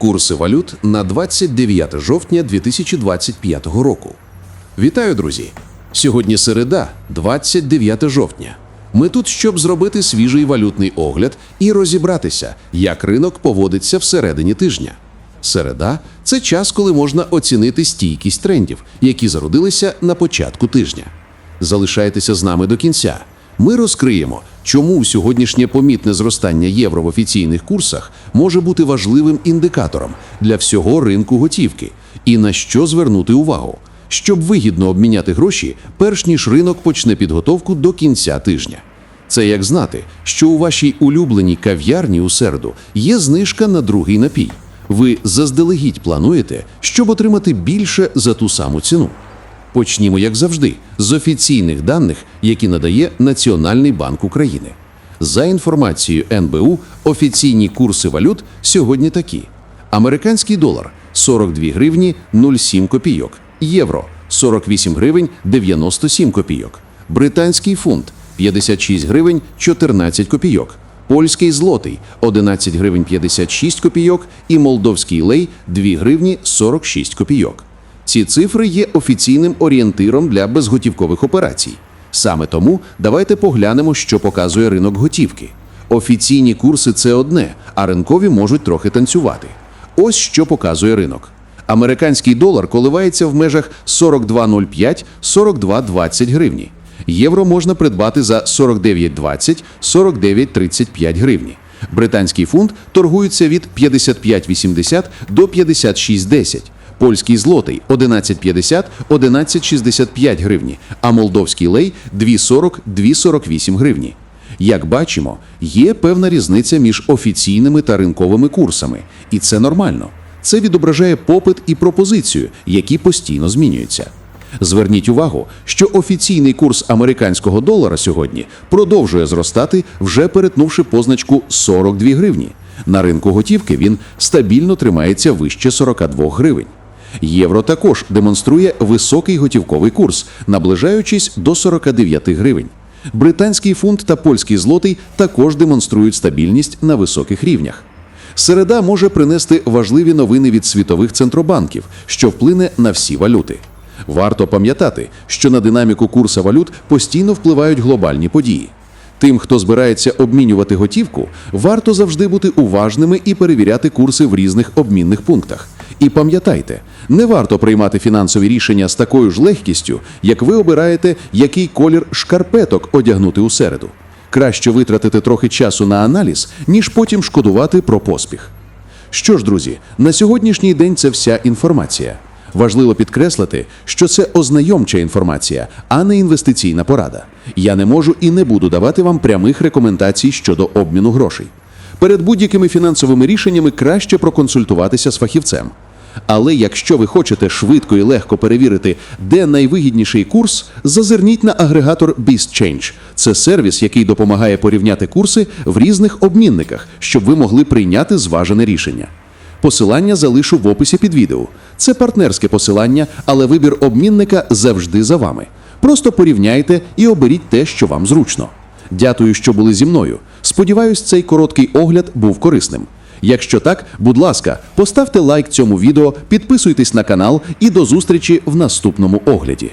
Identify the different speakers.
Speaker 1: Курси валют на 29 жовтня 2025 року. Вітаю, друзі! Сьогодні середа, 29 жовтня. Ми тут, щоб зробити свіжий валютний огляд і розібратися, як ринок поводиться всередині тижня. Середа це час, коли можна оцінити стійкість трендів, які зародилися на початку тижня. Залишайтеся з нами до кінця. Ми розкриємо, чому сьогоднішнє помітне зростання євро в офіційних курсах може бути важливим індикатором для всього ринку готівки і на що звернути увагу, щоб вигідно обміняти гроші, перш ніж ринок почне підготовку до кінця тижня. Це як знати, що у вашій улюбленій кав'ярні у середу є знижка на другий напій. Ви заздалегідь плануєте, щоб отримати більше за ту саму ціну. Почнімо, як завжди, з офіційних даних, які надає Національний банк України. За інформацією НБУ, офіційні курси валют сьогодні такі: американський долар 42 гривні 07 копійок, євро 48 гривень 97 копійок, британський фунт 56 гривень 14 копійок, польський злотий 11 гривень 56 копійок. І молдовський лей 2 гривні 46 копійок. Ці цифри є офіційним орієнтиром для безготівкових операцій. Саме тому давайте поглянемо, що показує ринок готівки. Офіційні курси це одне, а ринкові можуть трохи танцювати. Ось що показує ринок. Американський долар коливається в межах 42,05-42,20 гривні. Євро можна придбати за 49,20 49,35 гривні. Британський фунт торгується від 55,80 до 56,10. Польський злотий 11,50 11,65 гривні, а молдовський лей 2,40 2,48 гривні. Як бачимо, є певна різниця між офіційними та ринковими курсами, і це нормально. Це відображає попит і пропозицію, які постійно змінюються. Зверніть увагу, що офіційний курс американського долара сьогодні продовжує зростати, вже перетнувши позначку 42 гривні. На ринку готівки він стабільно тримається вище 42 гривень. Євро також демонструє високий готівковий курс, наближаючись до 49 гривень. Британський фунт та польський злотий також демонструють стабільність на високих рівнях. Середа може принести важливі новини від світових центробанків, що вплине на всі валюти. Варто пам'ятати, що на динаміку курсу валют постійно впливають глобальні події. Тим, хто збирається обмінювати готівку, варто завжди бути уважними і перевіряти курси в різних обмінних пунктах. І пам'ятайте, не варто приймати фінансові рішення з такою ж легкістю, як ви обираєте, який колір шкарпеток одягнути у середу. Краще витратити трохи часу на аналіз, ніж потім шкодувати про поспіх. Що ж, друзі, на сьогоднішній день це вся інформація. Важливо підкреслити, що це ознайомча інформація, а не інвестиційна порада. Я не можу і не буду давати вам прямих рекомендацій щодо обміну грошей. Перед будь-якими фінансовими рішеннями краще проконсультуватися з фахівцем. Але якщо ви хочете швидко і легко перевірити, де найвигідніший курс, зазирніть на агрегатор BeastChange. Це сервіс, який допомагає порівняти курси в різних обмінниках, щоб ви могли прийняти зважене рішення. Посилання залишу в описі під відео. Це партнерське посилання, але вибір обмінника завжди за вами. Просто порівняйте і оберіть те, що вам зручно. Дякую, що були зі мною. Сподіваюсь, цей короткий огляд був корисним. Якщо так, будь ласка, поставте лайк цьому відео, підписуйтесь на канал і до зустрічі в наступному огляді.